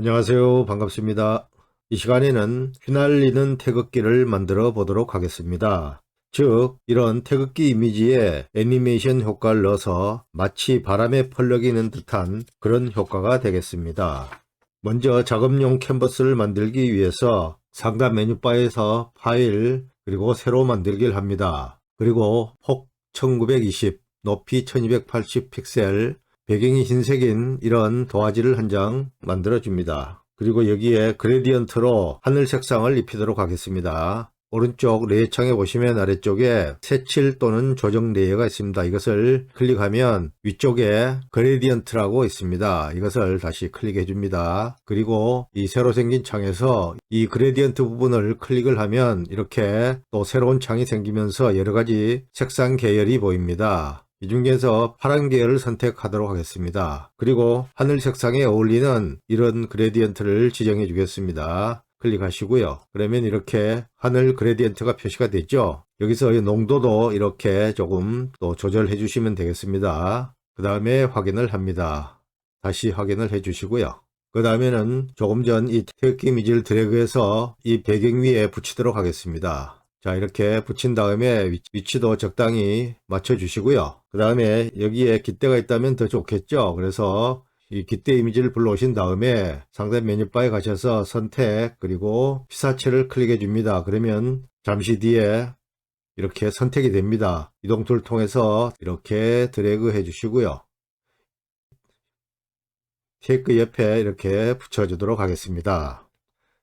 안녕하세요. 반갑습니다. 이 시간에는 휘날리는 태극기를 만들어 보도록 하겠습니다. 즉, 이런 태극기 이미지에 애니메이션 효과를 넣어서 마치 바람에 펄럭이는 듯한 그런 효과가 되겠습니다. 먼저 작업용 캔버스를 만들기 위해서 상단 메뉴바에서 파일, 그리고 새로 만들기를 합니다. 그리고 폭 1920, 높이 1280 픽셀, 배경이 흰색인 이런 도화지를 한 장 만들어 줍니다. 그리고 여기에 그레디언트로 하늘 색상을 입히도록 하겠습니다. 오른쪽 레이어 창에 보시면 아래쪽에 색칠 또는 조정 레이어가 있습니다. 이것을 클릭하면 위쪽에 그레디언트라고 있습니다. 이것을 다시 클릭해 줍니다. 그리고 이 새로 생긴 창에서 이 그레디언트 부분을 클릭을 하면 이렇게 또 새로운 창이 생기면서 여러 가지 색상 계열이 보입니다. 이 중에서 파란 계열을 선택하도록 하겠습니다. 그리고 하늘 색상에 어울리는 이런 그레디언트를 지정해 주겠습니다. 클릭하시고요. 그러면 이렇게 하늘 그레디언트가 표시가 되죠. 여기서 이 농도도 이렇게 조금 또 조절해 주시면 되겠습니다. 그 다음에 확인을 합니다. 다시 확인을 해 주시고요. 그 다음에는 조금 전 이 태극기 이미지를 드래그해서 이 배경 위에 붙이도록 하겠습니다. 자 이렇게 붙인 다음에 위치 도 적당히 맞춰 주시고요. 그 다음에 여기에 깃대가 있다면 더 좋겠죠? 그래서 이 깃대 이미지를 불러오신 다음에 상단 메뉴바에 가셔서 선택 그리고 피사체를 클릭해 줍니다. 그러면 잠시 뒤에 이렇게 선택이 됩니다. 이동 툴 통해서 이렇게 드래그 해 주시고요. 테이크 옆에 이렇게 붙여 주도록 하겠습니다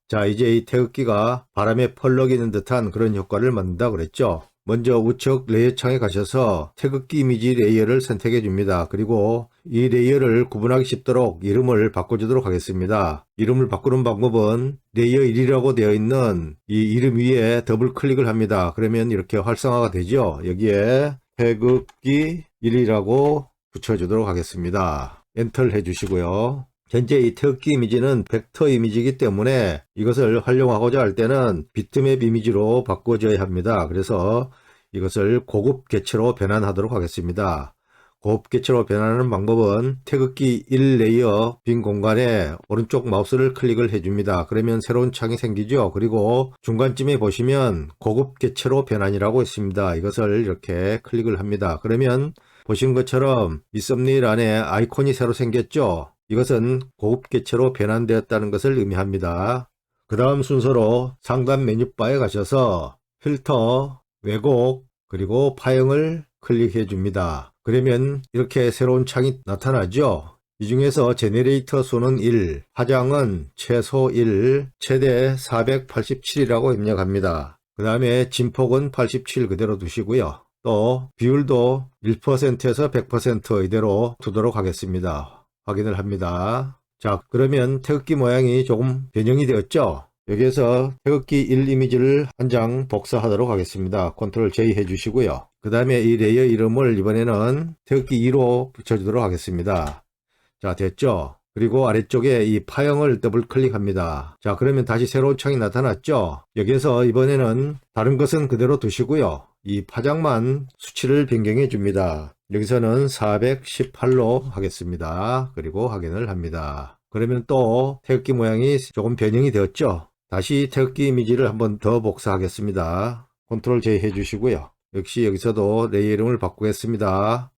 자 이제 이 태극기가 바람에 펄럭이는 듯한 그런 효과를 만든다 그랬죠. 먼저 우측 레이어 창에 가셔서 태극기 이미지 레이어를 선택해 줍니다. 그리고 이 레이어를 구분하기 쉽도록 이름을 바꿔주도록 하겠습니다. 이름을 바꾸는 방법은 레이어 1이라고 되어 있는 이 이름 위에 더블 클릭을 합니다. 그러면 이렇게 활성화가 되죠. 여기에 태극기 1이라고 붙여주도록 하겠습니다. 엔터를 해주시고요 현재 이 태극기 이미지는 벡터 이미지이기 때문에 이것을 활용하고자 할 때는 비트맵 이미지로 바꿔줘야 합니다. 그래서 이것을 고급 개체로 변환하도록 하겠습니다. 고급 개체로 변환하는 방법은 태극기 1레이어 빈 공간에 오른쪽 마우스를 클릭을 해줍니다. 그러면 새로운 창이 생기죠. 그리고 중간쯤에 보시면 고급 개체로 변환이라고 있습니다. 이것을 이렇게 클릭을 합니다. 그러면 보신 것처럼 이 썸네일 안에 아이콘이 새로 생겼죠. 이것은 고급 개체로 변환되었다는 것을 의미합니다. 그 다음 순서로 상단 메뉴바에 가셔서 필터, 왜곡, 그리고 파형을 클릭해 줍니다. 그러면 이렇게 새로운 창이 나타나죠. 이 중에서 제네레이터 수는 1, 화장은 최소 1, 최대 487이라고 입력합니다. 그 다음에 진폭은 87 그대로 두시고요. 또 비율도 1%에서 100% 이대로 두도록 하겠습니다. 확인을 합니다. 자 그러면 태극기 모양이 조금 변형이 되었죠. 여기에서 태극기 1 이미지를 한 장 복사하도록 하겠습니다. 컨트롤 J 해주시고요. 그 다음에 이 레이어 이름을 이번에는 태극기 2로 붙여주도록 하겠습니다. 자 됐죠. 그리고 아래쪽에 이 파형을 더블 클릭합니다. 자 그러면 다시 새로운 창이 나타났죠. 여기에서 이번에는 다른 것은 그대로 두시고요. 이 파장만 수치를 변경해 줍니다. 여기서는 418로 하겠습니다. 그리고 확인을 합니다. 그러면 또 태극기 모양이 조금 변형이 되었죠. 다시 태극기 이미지를 한번 더 복사하겠습니다. 컨트롤 J 해주시고요. 역시 여기서도 레이어 이름을 바꾸겠습니다.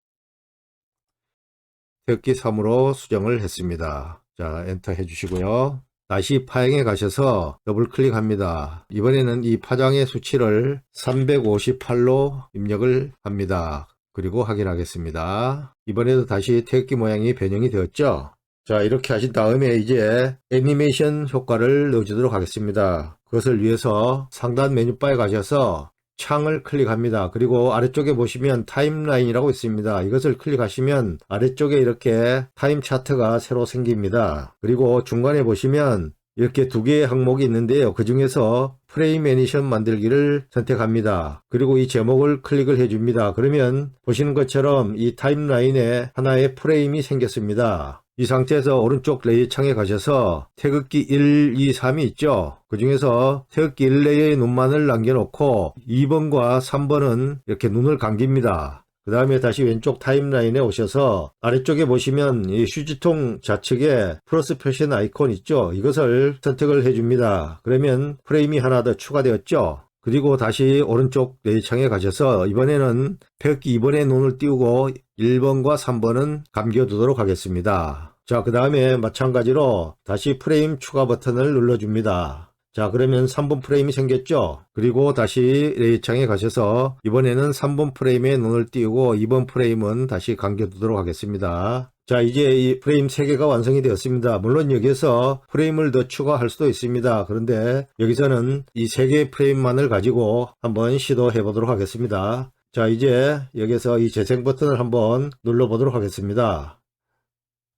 태극기 3으로 수정을 했습니다. 자, 엔터 해주시고요. 다시 파형에 가셔서 더블 클릭합니다. 이번에는 이 파장의 수치를 358로 입력을 합니다. 그리고 확인하겠습니다. 이번에도 다시 태극기 모양이 변형이 되었죠? 자 이렇게 하신 다음에 이제 애니메이션 효과를 넣어주도록 하겠습니다. 그것을 위해서 상단 메뉴바에 가셔서 창을 클릭합니다. 그리고 아래쪽에 보시면 타임라인이라고 있습니다. 이것을 클릭하시면 아래쪽에 이렇게 타임 차트가 새로 생깁니다. 그리고 중간에 보시면 이렇게 두 개의 항목이 있는데요. 그 중에서 프레임 애니션 만들기를 선택합니다. 그리고 이 제목을 클릭을 해줍니다. 그러면 보시는 것처럼 이 타임라인에 하나의 프레임이 생겼습니다. 이 상태에서 오른쪽 레이어 창에 가셔서 태극기 1, 2, 3이 있죠. 그 중에서 태극기 1레이어의 눈만을 남겨놓고 2번과 3번은 이렇게 눈을 감깁니다. 그 다음에 다시 왼쪽 타임라인에 오셔서 아래쪽에 보시면 이 휴지통 좌측에 플러스 표시한 아이콘 있죠? 이것을 선택을 해줍니다. 그러면 프레임이 하나 더 추가되었죠? 그리고 다시 오른쪽 레이창에 가셔서 이번에는 태극기 2번에 눈을 띄우고 1번과 3번은 감겨두도록 하겠습니다. 자, 그 다음에 마찬가지로 다시 프레임 추가 버튼을 눌러줍니다. 자, 그러면 3번 프레임이 생겼죠? 그리고 다시 레이창에 가셔서 이번에는 3번 프레임에 눈을 띄우고 2번 프레임은 다시 감겨두도록 하겠습니다. 자, 이제 이 프레임 3개가 완성이 되었습니다. 물론 여기서 프레임을 더 추가할 수도 있습니다. 그런데 여기서는 이 3개의 프레임만을 가지고 한번 시도해 보도록 하겠습니다. 자, 이제 여기서 이 재생 버튼을 한번 눌러 보도록 하겠습니다.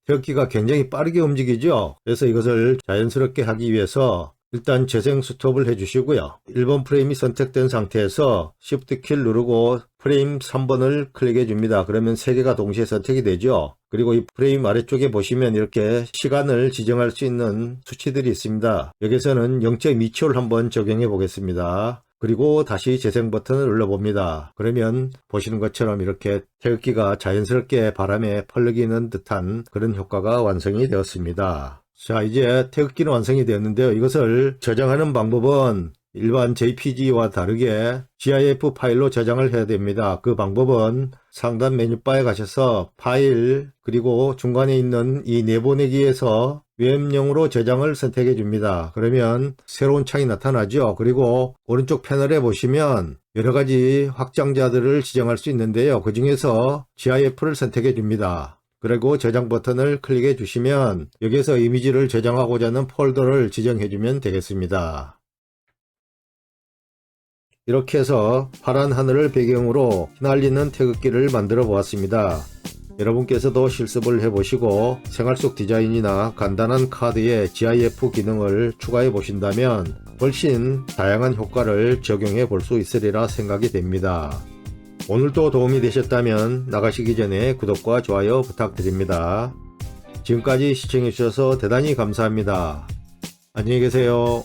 태극기가 굉장히 빠르게 움직이죠. 그래서 이것을 자연스럽게 하기 위해서 일단 재생 스톱을 해주시고요. 1번 프레임이 선택된 상태에서 Shift 키를 누르고 프레임 3번을 클릭해 줍니다. 그러면 3개가 동시에 선택이 되죠. 그리고 이 프레임 아래쪽에 보시면 이렇게 시간을 지정할 수 있는 수치들이 있습니다. 여기서는 0.2초를 한번 적용해 보겠습니다. 그리고 다시 재생 버튼을 눌러봅니다. 그러면 보시는 것처럼 이렇게 태극기가 자연스럽게 바람에 펄럭이는 듯한 그런 효과가 완성이 되었습니다. 자, 이제 태극기는 완성이 되었는데요. 이것을 저장하는 방법은 일반 JPG와 다르게 GIF 파일로 저장을 해야 됩니다. 그 방법은 상단 메뉴바에 가셔서 파일 그리고 중간에 있는 이 내보내기에서 웹용으로 저장을 선택해 줍니다. 그러면 새로운 창이 나타나죠. 그리고 오른쪽 패널에 보시면 여러 가지 확장자들을 지정할 수 있는데요. 그 중에서 GIF를 선택해 줍니다. 그리고 저장 버튼을 클릭해 주시면 여기서 이미지를 저장하고자 하는 폴더를 지정해 주면 되겠습니다. 이렇게 해서 파란 하늘을 배경으로 휘날리는 태극기를 만들어 보았습니다. 여러분께서도 실습을 해보시고 생활 속 디자인이나 간단한 카드에 GIF 기능을 추가해 보신다면 훨씬 다양한 효과를 적용해 볼 수 있으리라 생각이 됩니다. 오늘도 도움이 되셨다면 나가시기 전에 구독과 좋아요 부탁드립니다. 지금까지 시청해 주셔서 대단히 감사합니다. 안녕히 계세요.